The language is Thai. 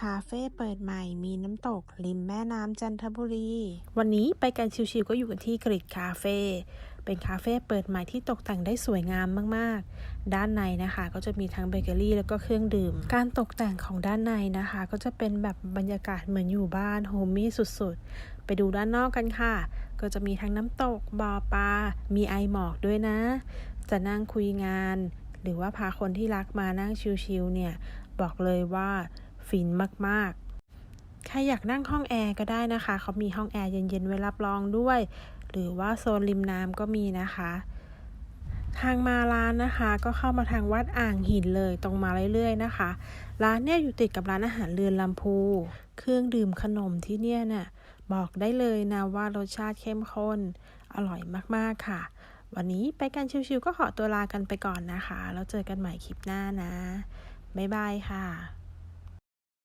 คาเฟ่เปิดใหม่มีน้ำตก ริมแม่น้ำจันทบุรี วันนี้ไปกันชิวๆก็อยู่กันที่กริดคาเฟ่เป็นคาเฟ่เปิดใหม่ที่ตกแต่งได้สวยงามมากๆ ด้านในนะคะ ก็จะมีทั้งเบเกอรี่แล้วก็เครื่องดื่ม การตกแต่งของด้านในนะคะ ก็จะเป็นแบบบรรยากาศเหมือนอยู่บ้านโฮมมี่สุดๆ ไปดูด้านนอกกันค่ะ ก็จะมีทั้งน้ำตกบ่อปลา มีไอหมอกด้วยนะ จะนั่งคุยงาน หรือว่าพาคนที่รักมานั่งชิลๆเนี่ย บอกเลยว่า ฟินมากๆ ใครอยากนั่งห้องแอร์ก็ได้นะคะ เขามีห้องแอร์เย็นๆไว้รับรองด้วย หรือว่าโซนริมน้ำก็มีนะคะ ทางมาร้านนะคะ ก็เข้ามาทางวัดอ่างหินเลยตรงมาเรื่อยๆนะคะ ร้านเนี่ยอยู่ติดกับร้านอาหารเรือนลำพู เครื่องดื่มขนมที่เนี่ยน่ะบอกได้เลยนะว่ารสชาติเข้มข้น อร่อยมากๆค่ะ วันนี้ไปกันชิวๆก็ขอตัวลากันไปก่อนนะคะ แล้วเจอกันใหม่คลิปหน้านะ บ๊ายบายค่ะ